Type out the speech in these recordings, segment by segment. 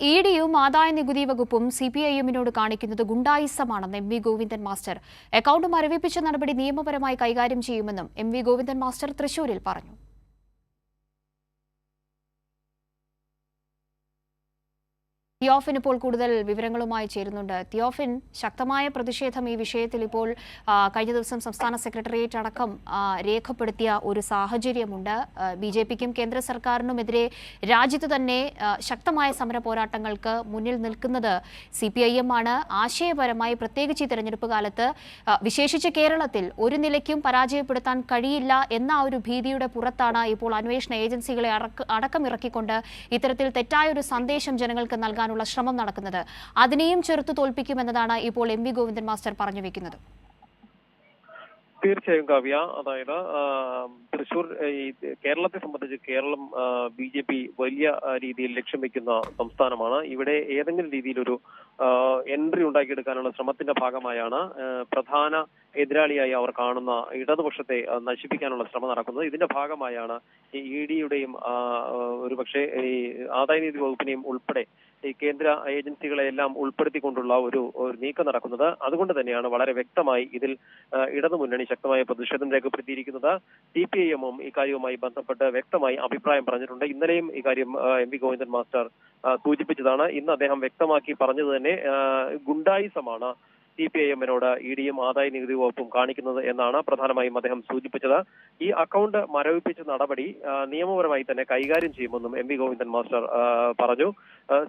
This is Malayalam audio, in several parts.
ഇ ഡിയും ആദായ നികുതി വകുപ്പും സി പി ഐ എമ്മിനോട് കാണിക്കുന്നത് ഗുണ്ടായിസമാണെന്ന് M V Govindan master. Account മരവിപ്പിച്ച നടപടി നിയമപരമായി കൈകാര്യം ചെയ്യുമെന്നും എം വി ഗോവിന്ദൻ മാസ്റ്റർ തൃശൂരിൽ പറഞ്ഞു. തിയോഫിൻ ഇപ്പോൾ കൂടുതൽ വിവരങ്ങളുമായി ചേരുന്നുണ്ട്. തിയോഫിൻ ശക്തമായ പ്രതിഷേധം ഈ വിഷയത്തിൽ ഇപ്പോൾ കഴിഞ്ഞ ദിവസം സംസ്ഥാന സെക്രട്ടേറിയറ്റ് അടക്കം രേഖപ്പെടുത്തിയ ഒരു സാഹചര്യമുണ്ട്. ബി ജെ പിക്കും കേന്ദ്ര സർക്കാരിനുമെതിരെ രാജ്യത്ത് തന്നെ ശക്തമായ സമര പോരാട്ടങ്ങൾക്ക് മുന്നിൽ നിൽക്കുന്നത് സി പി ഐ എം ആണ്. ആശയപരമായി പ്രത്യേകിച്ച് ഈ തെരഞ്ഞെടുപ്പ് കാലത്ത് വിശേഷിച്ച് കേരളത്തിൽ ഒരു നിലയ്ക്കും പരാജയപ്പെടുത്താൻ കഴിയില്ല എന്ന ഒരു ഭീതിയുടെ പുറത്താണ് ഇപ്പോൾ അന്വേഷണ ഏജൻസികളെ അടക്കം ഇറക്കിക്കൊണ്ട് ഇത്തരത്തിൽ തെറ്റായ ഒരു സന്ദേശം ജനങ്ങൾക്ക് നൽകാനുള്ള ശ്രമം നടക്കുന്നത്. അതിനെയും ചെറുത്തു തോൽപ്പിക്കുമെന്നതാണ് ഇപ്പോൾ എം വി ഗോവിന്ദൻ മാസ്റ്റർ പറഞ്ഞു വെക്കുന്നത്. തീർച്ചയായും കാവ്യ അതായത് തൃശൂർ കേരളത്തെ സംബന്ധിച്ച് കേരളം ബി ജെ പി വലിയ രീതിയിൽ ലക്ഷ്യം വെക്കുന്ന സംസ്ഥാനമാണ്. ഇവിടെ ഏതെങ്കിലും രീതിയിലൊരു എൻട്രി ഉണ്ടാക്കിയെടുക്കാനുള്ള ശ്രമത്തിന്റെ ഭാഗമായാണ് പ്രധാന എതിരാളിയായി അവർ കാണുന്ന ഇടതുപക്ഷത്തെ നശിപ്പിക്കാനുള്ള ശ്രമം നടക്കുന്നത്. ഇതിന്റെ ഭാഗമായാണ് ഈ ഇ ഡിയുടെയും ഒരുപക്ഷെ ഈ ആദായനികുതി വകുപ്പിനെയും ഉൾപ്പെടെ ഈ കേന്ദ്ര ഏജൻസികളെ എല്ലാം ഉൾപ്പെടുത്തിക്കൊണ്ടുള്ള ഒരു നീക്കം നടക്കുന്നത്. അതുകൊണ്ട് തന്നെയാണ് വളരെ വ്യക്തമായി ഇതിൽ ഇടതു ഇടതുമുന്നണി ശക്തമായ പ്രതിഷേധം രേഖപ്പെടുത്തിയിരിക്കുന്നത്. സി പി എമ്മും ഇക്കാര്യവുമായി ബന്ധപ്പെട്ട് വ്യക്തമായി അഭിപ്രായം പറഞ്ഞിട്ടുണ്ട്. ഇന്നലെയും ഇക്കാര്യം എം വി ഗോവിന്ദൻ മാസ്റ്റർ സൂചിപ്പിച്ചതാണ്. ഇന്ന് അദ്ദേഹം വ്യക്തമാക്കി പറഞ്ഞത് തന്നെ ഗുണ്ടായിസമാണ് സി പി ഐ എമ്മിനോട് ഇ ഡിയും ആദായ നികുതി വകുപ്പും കാണിക്കുന്നത് എന്നാണ് പ്രധാനമായും അദ്ദേഹം സൂചിപ്പിച്ചത്. ഈ അക്കൗണ്ട് മരവിപ്പിച്ച നടപടി നിയമപരമായി തന്നെ കൈകാര്യം ചെയ്യുമെന്നും എം വി ഗോവിന്ദൻ മാസ്റ്റർ പറഞ്ഞു.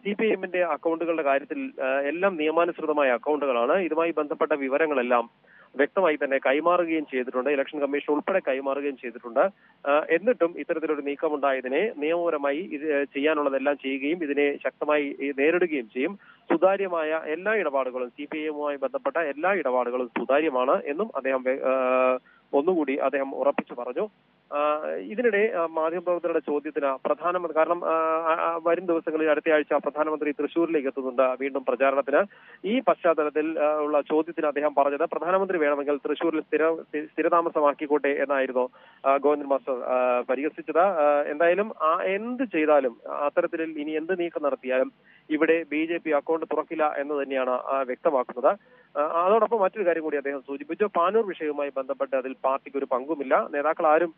സി പി ഐ എമ്മിന്റെ അക്കൗണ്ടുകളുടെ കാര്യത്തിൽ എല്ലാം നിയമാനുസൃതമായ അക്കൗണ്ടുകളാണ്. ഇതുമായി ബന്ധപ്പെട്ട വിവരങ്ങളെല്ലാം വ്യക്തമായി തന്നെ കൈമാറുകയും ചെയ്തിട്ടുണ്ട്. ഇലക്ഷൻ കമ്മീഷൻ ഉൾപ്പെടെ കൈമാറുകയും ചെയ്തിട്ടുണ്ട്. എന്നിട്ടും ഇത്തരത്തിലൊരു നീക്കമുണ്ടായതിനെ നിയമപരമായി ഇത് ചെയ്യാനുള്ളതെല്ലാം ചെയ്യുകയും ഇതിനെ ശക്തമായി നേരിടുകയും ചെയ്യും. സുതാര്യമായ എല്ലാ ഇടപാടുകളും സി പി ഐയുമായി ബന്ധപ്പെട്ട എല്ലാ ഇടപാടുകളും സുതാര്യമാണ് എന്നും അദ്ദേഹം ഒന്നുകൂടി അദ്ദേഹം ഉറപ്പിച്ചു പറഞ്ഞു. ഇതിനിടെ മാധ്യമപ്രവർത്തകരുടെ ചോദ്യത്തിന് പ്രധാനമന്ത്രി കാരണം വരും ദിവസങ്ങളിൽ അടുത്ത ആഴ്ച പ്രധാനമന്ത്രി തൃശൂരിലേക്ക് എത്തുന്നുണ്ട് വീണ്ടും പ്രചാരണത്തിന്. ഈ പശ്ചാത്തലത്തിൽ ഉള്ള ചോദ്യത്തിന് അദ്ദേഹം പറഞ്ഞത് പ്രധാനമന്ത്രി വേണമെങ്കിൽ തൃശൂരിൽ സ്ഥിര സ്ഥി- സ്ഥിരതാമസമാക്കിക്കോട്ടെ എന്നായിരുന്നു ഗോവിന്ദൻ മാസ്റ്റർ പരിഹസിച്ചത്. എന്തായാലും എന്ത് ചെയ്താലും അത്തരത്തിൽ ഇനി എന്ത് നീക്കം നടത്തിയാലും ഇവിടെ ബി ജെ പി അക്കൗണ്ട് തുറക്കില്ല എന്ന് തന്നെയാണ് വ്യക്തമാക്കുന്നത്. അതോടൊപ്പം മറ്റൊരു കാര്യം കൂടി അദ്ദേഹം സൂചിപ്പിച്ചു. പാനൂർ വിഷയവുമായി ബന്ധപ്പെട്ട് അതിൽ പാർട്ടിക്ക് ഒരു പങ്കുമില്ല. നേതാക്കൾ ആരും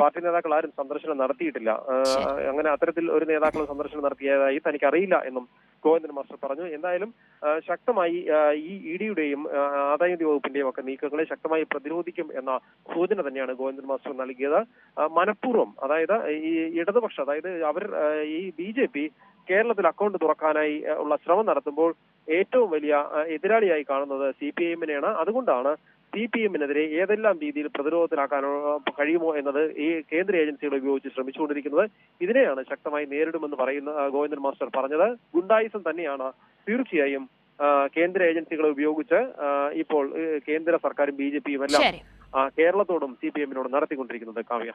പാർട്ടി നേതാക്കൾ ആരും സന്ദർശനം നടത്തിയിട്ടില്ല. അങ്ങനെ അത്തരത്തിൽ ഒരു നേതാക്കൾ സന്ദർശനം നടത്തിയതായി തനിക്ക് അറിയില്ല എന്നും ഗോവിന്ദൻ മാസ്റ്റർ പറഞ്ഞു. എന്തായാലും ശക്തമായി ഈ ഇ ഡിയുടെയും ആദായനികുതി വകുപ്പിന്റെയും ഒക്കെ നീക്കങ്ങളെ ശക്തമായി പ്രതിരോധിക്കും എന്ന സൂചന തന്നെയാണ് ഗോവിന്ദൻ മാസ്റ്റർ നൽകിയത്. മനഃപൂർവം അതായത് ഈ ഇടതുപക്ഷം അതായത് അവർ ഈ ബി ജെ പി കേരളത്തിൽ അക്കൗണ്ട് തുറക്കാനായി ഉള്ള ശ്രമം നടത്തുമ്പോൾ ഏറ്റവും വലിയ എതിരാളിയായി കാണുന്നത് സി പി ഐ എമ്മിനെയാണ് അതുകൊണ്ടാണ് സി പി എമ്മിനെതിരെ ഏതെല്ലാം രീതിയിൽ പ്രതിരോധത്തിലാക്കാൻ കഴിയുമോ എന്നത് ഈ കേന്ദ്ര ഏജൻസികൾ ഉപയോഗിച്ച് ശ്രമിച്ചുകൊണ്ടിരിക്കുന്നത്. ഇതിനെയാണ് ശക്തമായി നേരിടുമെന്ന് പറയുന്ന ഗോവിന്ദൻ മാസ്റ്റർ പറഞ്ഞത്. ഗുണ്ടായിസം തന്നെയാണ് തീർച്ചയായും കേന്ദ്ര ഏജൻസികളെ ഉപയോഗിച്ച് ഇപ്പോൾ കേന്ദ്ര സർക്കാരും ബി ജെ പിയും എല്ലാം കേരളത്തോടും സി പി എമ്മിനോടും നടത്തിക്കൊണ്ടിരിക്കുന്നത് കാവ്യ.